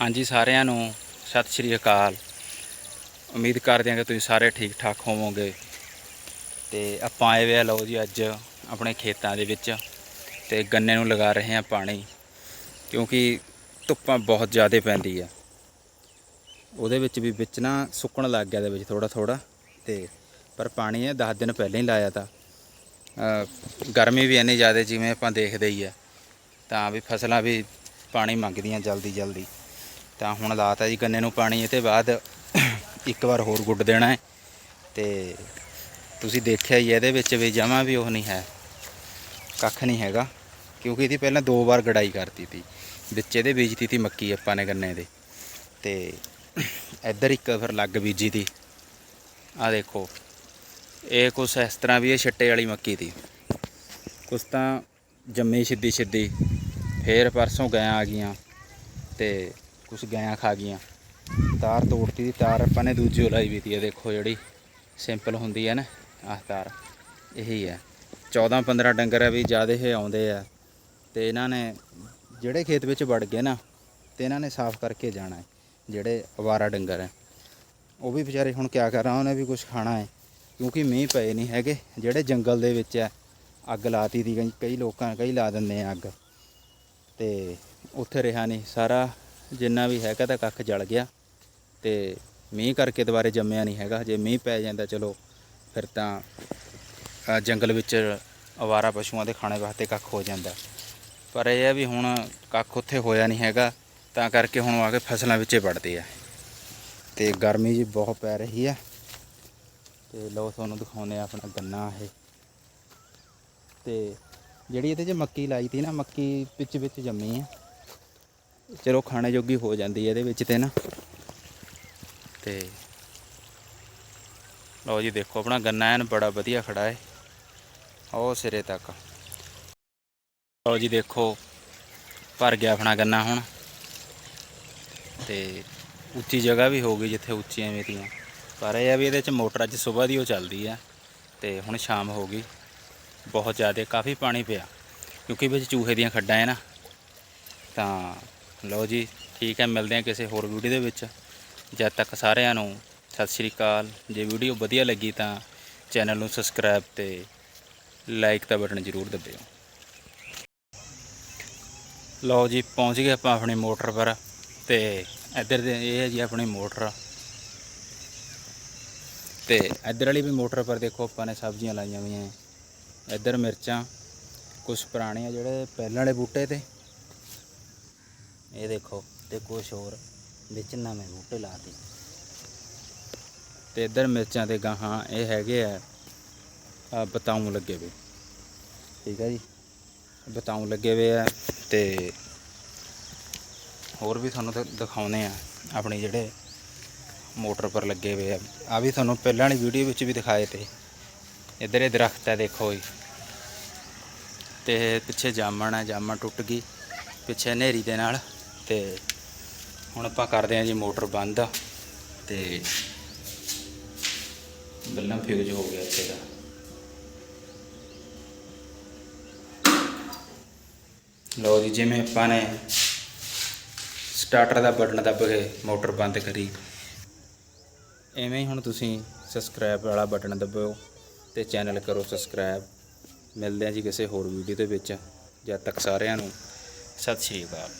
ਹਾਂਜੀ, ਸਾਰਿਆਂ ਨੂੰ ਸਤਿ ਸ਼੍ਰੀ ਅਕਾਲ। ਉਮੀਦ ਕਰਦੇ ਹਾਂ ਕਿ ਤੁਸੀਂ ਸਾਰੇ ਠੀਕ ਠਾਕ ਹੋਵੋਗੇ। ਤੇ ਆਪਾਂ ਆਏ ਵੇ ਆ ਲਓ ਜੀ ਅੱਜ ਆਪਣੇ ਖੇਤਾਂ ਦੇ ਵਿੱਚ ਤੇ ਗੰਨੇ ਨੂੰ ਲਗਾ ਰਹੇ ਹਾਂ ਪਾਣੀ, ਕਿਉਂਕਿ ਧੁੱਪਾਂ ਬਹੁਤ ਜ਼ਿਆਦਾ ਪੈਂਦੀ ਆ। ਉਹਦੇ ਵਿੱਚ ਵੀ ਵਿੱਚ ਨਾ ਸੁੱਕਣ ਲੱਗ ਗਿਆ ਦੇ ਵਿੱਚ ਥੋੜਾ ਥੋੜਾ ਤੇ ਪਰ ਪਾਣੀ ਇਹ 10 ਦਿਨ ਪਹਿਲਾਂ ਹੀ ਲਾਇਆ ਤਾਂ ਗਰਮੀ ਵੀ ਇੰਨੀ ਜ਼ਿਆਦਾ ਜਿਵੇਂ ਆਪਾਂ ਦੇਖਦੇ ਹੀ ਆ, ਤਾਂ ਵੀ ਫਸਲਾਂ ਵੀ ਪਾਣੀ ਮੰਗਦੀਆਂ ਜਲਦੀ ਜਲਦੀ ਤਾਂ ਹੁਣ ਲਾਤਾ ਜੀ ਗੰਨੇ ਨੂੰ ਪਾਣੀ, ਇਹ ਤੇ ਬਾਅਦ ਇੱਕ ਵਾਰ ਹੋਰ ਗੁੱਡ ਦੇਣਾ ਹੈ। ਤੇ ਤੁਸੀਂ ਦੇਖਿਆ ਹੀ ਇਹਦੇ ਵਿੱਚ ਵੀ ਜਮਾ ਵੀ ਉਹ ਨਹੀਂ ਹੈ, ਕੱਖ ਨਹੀਂ ਹੈਗਾ, ਕਿਉਂਕਿ ਇਹਦੀ ਪਹਿਲਾਂ ਦੋ ਵਾਰ ਗੜਾਈ ਕਰਤੀ ਤੀ। ਵਿੱਚ ਇਹਦੇ ਬੀਜਤੀ ਤੀ ਮੱਕੀ ਆਪਾਂ ਨੇ ਗੰਨੇ ਦੇ। ਤੇ ਇੱਧਰ ਇੱਕ ਫਿਰ ਲੱਗ ਬੀਜੀ ਤੀ। ਆ ਦੇਖੋ, ਇਹ ਕੁਛ ਇਸ ਤਰ੍ਹਾਂ ਵੀ ਇਹ ਛੱਟੇ ਵਾਲੀ ਮੱਕੀ ਤੀ। ਕੁਛ ਤਾਂ ਜੰਮੀ ਸਿੱਧੀ ਸਿੱਧੀ ਫੇਰ ਪਰਸੋਂ ਗਾਂ ਆ ਗਈਆਂ। ਤੇ ਕੁਛ ਗਾਂ ਖਾ ਗਈਆਂ। ਤਾਰ ਤੋੜਤੀ ਦੀ ਤਾਰ ਆਪਾਂ ਨੇ ਦੂਜੀ ਉਲਾਈ ਲਾਈ ਵੀ ਤੀ, ਇਹ ਦੇਖੋ ਜਿਹੜੀ ਸਿੰਪਲ ਹੁੰਦੀ ਹੈ ਨਾ, ਆਹ ਤਾਰ, ਇਹੀ ਹੈ। 14 15 ਡੰਗਰ ਆ ਵੀ ਜ਼ਿਆਦਾ ਹੀ ਆਉਂਦੇ ਆ, ਤੇ ਇਹਨਾਂ ਨੇ ਜਿਹੜੇ ਖੇਤ ਵਿੱਚ ਵੜ ਗਏ ਨਾ, ਤੇ ਇਹਨਾਂ ਨੇ ਸਾਫ਼ ਕਰਕੇ ਜਾਣਾ ਹੈ, ਜਿਹੜੇ ਅਵਾਰਾ ਡੰਗਰ ਹੈ। ਉਹ ਵੀ ਵਿਚਾਰੇ ਹੁਣ ਕਿਆ ਕਰਾਂ, ਉਹਨੇ ਵੀ ਕੁਝ ਖਾਣਾ ਹੈ, ਕਿਉਂਕਿ ਮੀਂਹ ਪਏ ਨਹੀਂ ਹੈਗੇ, ਜਿਹੜੇ ਜੰਗਲ ਦੇ ਵਿੱਚ ਹੈ ਅੱਗ ਲਾਤੀ ਦੀ ਕਈ- ਕਈ ਲੋਕਾਂ, ਕਈ ਲਾ ਦਿੰਦੇ ਆ ਅੱਗ। ਤੇ ਉੱਥੇ ਰਿਹਾ ਨਹੀਂ, ਸਾਰਾ ਜਿੰਨਾ ਵੀ ਹੈਗਾ ਤਾਂ ਕੱਖ ਜਲ ਗਿਆ ਤੇ ਮੀਂਹ ਕਰਕੇ ਦੁਬਾਰੇ ਜੰਮਿਆ ਨਹੀਂ ਹੈਗਾ। ਜੇ ਮੀਂਹ ਪੈ ਜਾਂਦਾ ਚਲੋ, ਫਿਰ ਤਾਂ ਜੰਗਲ ਵਿੱਚ ਅਵਾਰਾ ਪਸ਼ੂਆਂ ਦੇ ਖਾਣੇ ਵਾਸਤੇ ਕੱਖ ਹੋ ਜਾਂਦਾ। ਪਰ ਇਹ ਹੈ ਵੀ ਹੁਣ ਕੱਖ ਉੱਥੇ ਹੋਇਆ ਨਹੀਂ ਹੈਗਾ, ਤਾਂ ਕਰਕੇ ਹੁਣ ਆ ਕੇ ਫਸਲਾਂ ਵਿੱਚੇ ਵੜਦੇ ਆ। ਤੇ ਗਰਮੀ ਜੀ ਬਹੁਤ ਪੈ ਰਹੀ ਆ। ਤੇ ਲਓ ਤੁਹਾਨੂੰ ਦਿਖਾਉਂਦੇ ਆ ਆਪਣਾ ਗੰਨਾ ਇਹ। ਤੇ ਜਿਹੜੀ ਇਹਦੇ 'ਚ ਮੱਕੀ ਲਾਈ ਤੀ ਨਾ, ਮੱਕੀ ਵਿੱਚ ਵਿੱਚ ਜੰਮੀ ਹੈ ਚਲੋ ਖਾਣੇ ਜੋਗੀ ਹੋ ਜਾਂਦੀ ਹੈ ਇਹਦੇ ਵਿੱਚ ਤੇ ਨਾ। ਤੇ ਲਓ ਜੀ, ਦੇਖੋ ਆਪਣਾ ਗੰਨਾ ਐਨ ਬੜਾ ਵਧੀਆ ਖੜਾ ਹੈ। ਉਹ ਸਿਰੇ ਤੱਕ। ਲਓ ਜੀ, ਦੇਖੋ, ਭਰ ਗਿਆ ਆਪਣਾ ਗੰਨਾ ਹੁਣ। ਤੇ ਉੱਚੀ ਜਗ੍ਹਾ ਵੀ ਹੋ ਗਈ ਜਿੱਥੇ ਉੱਚੀਆਂ ਮੇਰੀਆਂ ਪਰ ਇਹ ਆ ਵੀ ਇਹਦੇ ਚ ਮੋਟਰ ਅੱਜ ਸਵੇਰ ਦੀ ਉਹ ਚੱਲਦੀ ਆ। ਤੇ ਹੁਣ ਸ਼ਾਮ ਹੋ ਗਈ। ਬਹੁਤ ਜ਼ਿਆਦਾ, ਕਾਫੀ ਪਾਣੀ ਪਿਆ। ਕਿਉਂਕਿ ਵਿੱਚ ਚੂਹੇ ਦੀਆਂ ਖੱਡਾਂ ਹੈ ਨਾ। ਤਾਂ ਲਓ ਜੀ, ਠੀਕ ਹੈ, ਮਿਲਦੇ ਹਾਂ ਕਿਸੇ ਹੋਰ ਵੀਡੀਓ ਦੇ ਵਿੱਚ। ਜਦ ਤੱਕ ਸਾਰਿਆਂ ਨੂੰ ਸਤਿ ਸ਼੍ਰੀ ਅਕਾਲ। ਜੇ ਵੀਡੀਓ ਵਧੀਆ ਲੱਗੀ ਤਾਂ ਚੈਨਲ ਨੂੰ ਸਬਸਕ੍ਰਾਈਬ ਤੇ ਲਾਈਕ ਦਾ ਬਟਨ ਜ਼ਰੂਰ ਦਬਿਓ। ਲਓ ਜੀ, ਪਹੁੰਚ ਗਏ ਆਪਾਂ ਆਪਣੀ ਮੋਟਰ ਪਰ ਤੇ ਇੱਧਰ ਦੇ ਇਹ ਹੈ ਜੀ ਆਪਣੀ ਮੋਟਰ। ਤੇ ਇੱਧਰ ਵਾਲੀ ਵੀ ਮੋਟਰ ਪਰ ਦੇਖੋ, ਆਪਾਂ ਨੇ ਸਬਜ਼ੀਆਂ ਲਾਈਆਂ ਹੋਈਆਂ। ਇੱਧਰ ਮਿਰਚਾਂ ਕੁਝ ਆ ਜਿਹੜੇ ਪਹਿਲਾਂ ਵਾਲੇ ਬੂਟੇ ਤੇ। ਇਹ ਦੇਖੋ ਤੇ ਕੁਝ ਹੋਰ ਵਿੱਚ ਨਵੇਂ ਬੂਟੇ ਲਾਤੇ ਤੇ ਇੱਧਰ ਮਿਰਚਾਂ ਤੇ ਗਾਹਾਂ ਇਹ ਹੈਗੇ ਆ। ਆ ਬਤਾਉਂ ਲੱਗੇ ਵੇ। ਠੀਕ ਹੈ ਜੀ। ਬਤਾਉਂ ਲੱਗੇ ਵੇ ਆ ਤੇ ਹੋਰ ਵੀ ਤੁਹਾਨੂੰ ਦ- ਦਿਖਾਉਂਦੇ ਆ ਆਪਣੀ ਜਿਹੜੇ ਮੋਟਰ ਪਰ ਲੱਗੇ ਹੋਏ ਆ। ਆ ਵੀ ਤੁਹਾਨੂੰ ਪਹਿਲਾਂ ਵਾਲੀ ਵੀਡੀਓ ਵਿੱਚ ਵੀ ਦਿਖਾਏ ਤੇ। ਇੱਧਰ ਇਹ ਦਰਖਤ ਹੈ ਦੇਖੋ ਜੀ। ਤੇ ਪਿੱਛੇ ਜਾਮਣ ਹੈ ਜਾਮਣ ਟੁੱਟ ਗਈ। ਪਿੱਛੇ ਹਨੇਰੀ ਦੇ ਨਾਲ। ਤੇ ਹੁਣ ਆਪਾਂ ਕਰਦੇ ਹਾਂ ਜੀ ਮੋਟਰ ਬੰਦ ਤੇ ਬੱਲਮ ਫਿਊਜ਼ ਹੋ ਗਿਆ ਇੱਥੇ ਦਾ। ਲਓ ਜੀ, ਜਿਵੇਂ ਆਪਾਂ ਨੇ ਸਟਾਰਟਰ ਦਾ ਬਟਨ ਦੱਬ ਕੇ ਮੋਟਰ ਬੰਦ ਕਰੀ। ਐਵੇਂ ਹੀ ਹੁਣ ਤੁਸੀਂ ਸਬਸਕ੍ਰਾਈਬ ਵਾਲਾ ਬਟਨ ਦਬਾਓ ਤੇ ਚੈਨਲ ਕਰੋ ਸਬਸਕ੍ਰਾਈਬ ਮਿਲਦੇ ਹਾਂ ਜੀ ਕਿਸੇ ਹੋਰ ਵੀਡੀਓ ਦੇ ਵਿੱਚ। ਜਦ ਤੱਕ ਸਾਰਿਆਂ ਨੂੰ, ਸਤਿ ਸ਼੍ਰੀ ਅਕਾਲ।